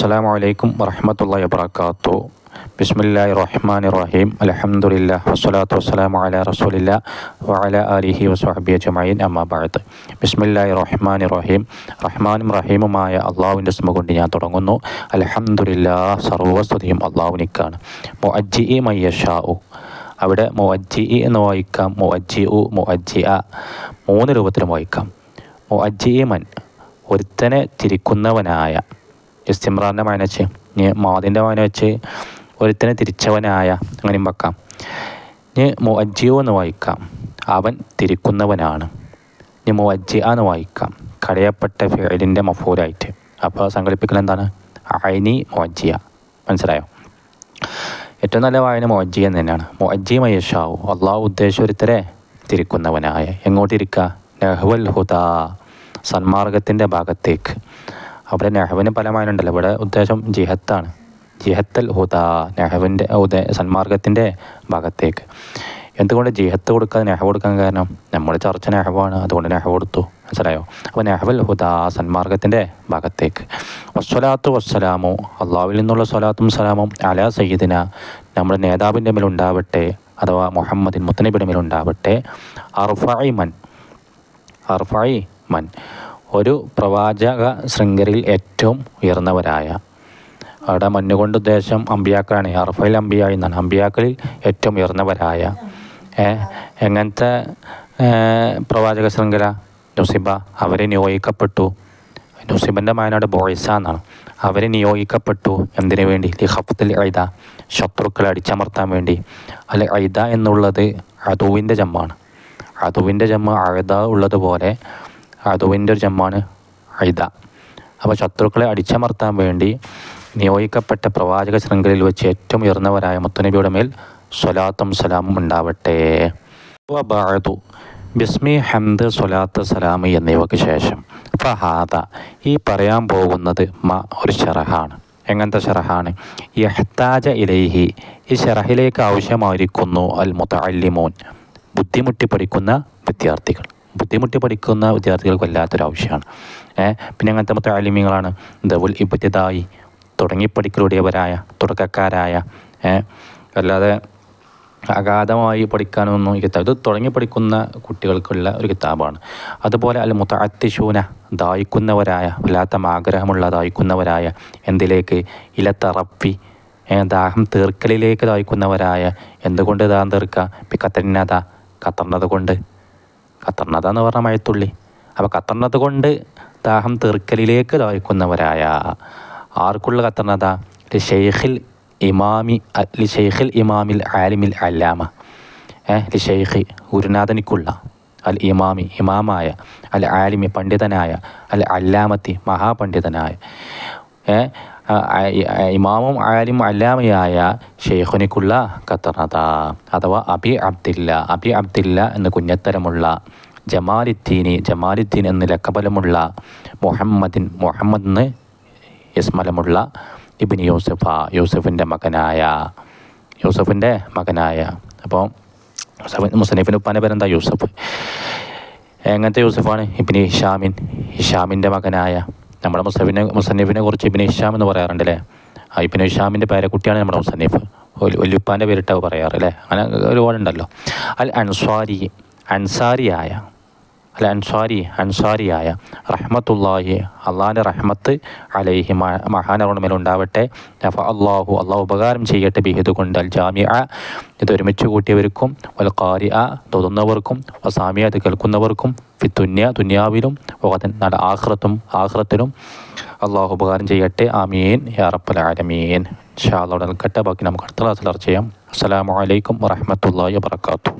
അസ്സാം വലൈക്കും വറഹമത്തല്ലാ വാത്തു ബിസ്മില്ലാഹി റഹ്മാൻ റഹീം. അലഹമുല്ല വസ്സലാത്തു വസ്സലാമു അല റസൂലില്ല വഅല അലിഹി വസ്ഹബി അജ്മഈൻ. അമ്മാബാഴത്ത് ബിസ്മില്ലാ ബിസ്മില്ലാഹി റഹ്മാൻ റഹീം. റഹ്മാനും റഹീമുമായ അള്ളാഹുവിന്റെ സ്മ കൊണ്ട് ഞാൻ തുടങ്ങുന്നു. അലഹമുല്ല സർവസ്തുതിയും അള്ളാഹുനിക്കാണ് മൊഅജ്ജി മയ്യഷാഉ അവിടെ മൊഅജ്ജി എന്ന് വായിക്കാം. മൊഅജ്ജി ഉ മൊഅജ്ജി അ മൂന്ന് രൂപത്തിലും വായിക്കാം. മൊഅജ്ജി മൻ ഒരുത്തനെ തിരിക്കുന്നവനായ ഇസ്തിമ്രാറിന്റെ മകനെ വെച്ച് ഇനി മാതിന്റെ മകനെ വെച്ച് ഒരുത്തനെ തിരിച്ചവനായ അങ്ങനെയും വെക്കാം. ഇനി മുഅജ്ജിയോ എന്ന് വായിക്കാം. അവൻ തിരിക്കുന്നവനാണ്. ഇനി മുഅജ്ജി എന്ന് വായിക്കാം. കടയപ്പെട്ട ഫേലിന്റെ മഫൂലായിട്ട്. അപ്പോൾ സങ്കല്പിക്കൽ എന്താണ്? ഐനി മുഅജ്ജിയ മനസ്സിലായോ? ഏറ്റവും നല്ല വായന മുഅജ്ജി എന്ന് തന്നെയാണ്. മുഅജ്ജി മയഷാവു അള്ളാഹു ഒരുത്തരെ തിരിക്കുന്നവനായ. എങ്ങോട്ടിരിക്കുക നെഹ്വൽ ഹുദാ. സന്മാർഗത്തിന്റെ ഭാഗത്തേക്ക്. അവിടെ നെഹവിന് പല മാനുണ്ടല്ലോ ഇവിടെ ഉദ്ദേശം ജിഹത്താണ്. ജിഹത്തൽ ഹുദ നെഹവിന്റെ ഉദയ സന്മാർഗത്തിന്റെ ഭാഗത്തേക്ക്. എന്തുകൊണ്ട് ജിഹത്ത് കൊടുക്കാതെ നെഹവ് കൊടുക്കാൻ കാരണം? നമ്മൾ ചർച്ച നെഹവാണ്. അതുകൊണ്ട് നെഹവ് കൊടുത്തു. മനസ്സിലായോ? അപ്പോൾ നെഹവൽ ഹുദാ സന്മാർഗത്തിന്റെ ഭാഗത്തേക്ക്. വസ്വലാത്തു വസ്സലാമോ. അള്ളാവിൽ നിന്നുള്ള സ്വലാത്തും സലാമും അല സയ്യിദിന. നമ്മുടെ നേതാവിന്റെ മേലുണ്ടാവട്ടെ അഥവാ മുഹമ്മദിൻ മുത്തനബിയുടെ മേലുണ്ടാവട്ടെ. അർഫായി മൻ. അർഫായി മൻ. ഒരു പ്രവാചക ശൃംഖലയിൽ ഏറ്റവും ഉയർന്നവരായ. അവിടെ മഞ്ഞുകൊണ്ട് ഉദ്ദേശം അമ്പിയാക്കളാണ് അർഫയിൽ അമ്പിയ എന്നാണ്. അമ്പിയാക്കളിൽ ഏറ്റവും ഉയർന്നവരായ. എങ്ങനത്തെ പ്രവാചക ശൃംഖല നുസിബ അവരെ നിയോഗിക്കപ്പെട്ടു. നുസിബന്റെ മായനോട് ബോയ്സ എന്നാണ്. അവരെ നിയോഗിക്കപ്പെട്ടു. എന്തിനു വേണ്ടി? ലിഹഫത്തിൽ ഐദ. ശത്രുക്കളെ അടിച്ചമർത്താൻ വേണ്ടി. അല്ലെ ഐദ എന്നുള്ളത് അതുവിന്റെ ജമ്മാണ്. അതുവിന്റെ ജമ്മ അഴുത ഉള്ളതുപോലെ അതുവിന്റെ ഒരു ജമ്മാണ്. ഐദ അപ്പോൾ ശത്രുക്കളെ അടിച്ചമർത്താൻ വേണ്ടി നിയോഗിക്കപ്പെട്ട പ്രവാചക ശൃംഖലയിൽ വെച്ച് ഏറ്റവും ഉയർന്നവരായ മുത്തനബിയുടെ മേൽ സ്വലാത്തും സലാമും ഉണ്ടാവട്ടെ. ബിസ്മി ഹംദ് സ്വലാത്ത് സലാമി എന്നിവയ്ക്ക് ശേഷം. ഫഹാദ ഈ പറയാൻ പോകുന്നത് മ ഒരു ഷറഹാണ് എങ്ങനത്തെ ഷറഹാണ് യഹ്താജ ഇലൈഹി. ഈ ഷറഹിലേക്ക് ആവശ്യമായിരിക്കുന്നു അൽ മുത്തല്ലിമോൻ ബുദ്ധിമുട്ടി പഠിക്കുന്ന വിദ്യാർത്ഥികൾ. ബുദ്ധിമുട്ടി പഠിക്കുന്ന വിദ്യാർത്ഥികൾക്ക് വല്ലാത്തൊരു ആവശ്യമാണ്. പിന്നെ അങ്ങനത്തെ മൊത്തം ആലിമ്യങ്ങളാണ് ദവുൽ ഇബത്തിതായി തുടങ്ങി പഠിക്കലുടയവരായ തുടക്കക്കാരായ അല്ലാതെ അഗാധമായി പഠിക്കാനൊന്നും ഈ കിതാബ് ഇത് തുടങ്ങി പഠിക്കുന്ന കുട്ടികൾക്കുള്ള ഒരു കിതാബാണ്. അതുപോലെ അല്ല മുത്തശൂന ദായിക്കുന്നവരായ വല്ലാത്ത ആഗ്രഹമുള്ള ദായിക്കുന്നവരായ എന്തിലേക്ക്? ഇലത്തറപ്പി ദാഹം തീർക്കലിലേക്ക് ദായിക്കുന്നവരായ എന്തുകൊണ്ട് ദാഹം തീർക്കുക ഇപ്പം കത്തന്നത കത്തർന്നത് കൊണ്ട് കത്തർണത എന്ന് പറഞ്ഞാൽ മഴത്തുള്ളി. അപ്പോൾ കത്തർണത കൊണ്ട് ദാഹം തീർക്കലിലേക്ക് ദാഹിക്കുന്നവരായ ആർക്കുള്ള കത്തർണത ഷെയ്ഖിൽ ഇമാമി ലി ഇമാമിൽ ആലിമിൽ അല്ലാമ. ലി ഷെയ്ഖ് ഗുരുനാഥനിക്കുള്ള അൽ ഇമാമി ഇമാമായ അൽ ആലിമി പണ്ഡിതനായ അൽ അല്ലാമത്തി മഹാപണ്ഡിതനായ. ഇമാമും ആലിം അല്ലാമയായ ഷെയ്ഖുനിക്കുള്ള കത്തർണത അഥവാ അബി അബ്ദില്ല. അബി അബ്ദില്ല എന്ന കുഞ്ഞത്തരമുള്ള ജമാലിദ്ദീനി ജമാലിദ്ദീൻ എന്ന് ലക്കബലമുള്ള മുഹമ്മദിൻ മുഹമ്മദ് എന്ന് യസ്മലമുള്ള ഇബിൻ യൂസഫ യൂസഫിന്റെ മകനായ യൂസഫിന്റെ മകനായ. അപ്പോൾ മുസനീഫിന്റെ ഉപ്പാന്റെ പേരെന്താ? യൂസഫ്. എങ്ങനത്തെ യൂസഫാണ്? ഇബിൻ ഹിഷാമിൻ ഹിഷാമിന്റെ മകനായ. നമ്മുടെ മുസഫിനെ മുസന്നീഫിനെ കുറിച്ച് ഇബിന് ഇഷാം എന്ന് പറയാറുണ്ട് അല്ലേ? ആ ഇബിന് ഇഷാമിന്റെ പേരക്കുട്ടിയാണ് നമ്മുടെ മുസന്നീഫ്. വല്യുപ്പാന്റെ പേരിട്ടാവ് പറയാറ് അല്ലേ? അങ്ങനെ ഒരുപാടുണ്ടല്ലോ. അൽ അൻസ്വാരി അൻസാരിയായ അല്ല അൻസാരി അൻസാരിയായ റഹ്മത്തുല്ലാഹി അള്ളാഹിന്റെ റഹ്മത്ത് അലൈഹി മഹാനവരുടെ മേലുണ്ടാവട്ടെ അപ്പോൾ അള്ളാഹു അള്ളാഹു ഉപകാരം ചെയ്യട്ടെ ബിഹിദ് കൊണ്ട് അൽ ജാമിയ ഇത് ഒരുമിച്ച് കൂട്ടിയവർക്കും വൽ കാരി ആ തോന്നുന്നവർക്കും വസാമിയ അത് കേൾക്കുന്നവർക്കും ഫി തുന്യ തുന്യാവിലും നല്ല ആഹ്റത്തും ആഹ്റത്തിലും അള്ളാഹു ഉപകാരം ചെയ്യട്ടെ. ആമീൻ. യാ റബ്ബൽ ആലമീൻ. ഷാ അള്ളാഹു നിൽക്കട്ടെ ബാക്കി നമുക്ക് അടുത്ത ക്ലാസ്സിൽ ചർച്ച ചെയ്യാം. അസ്സാം വലൈക്കും വറഹമത്തല്ലാ വാത്തു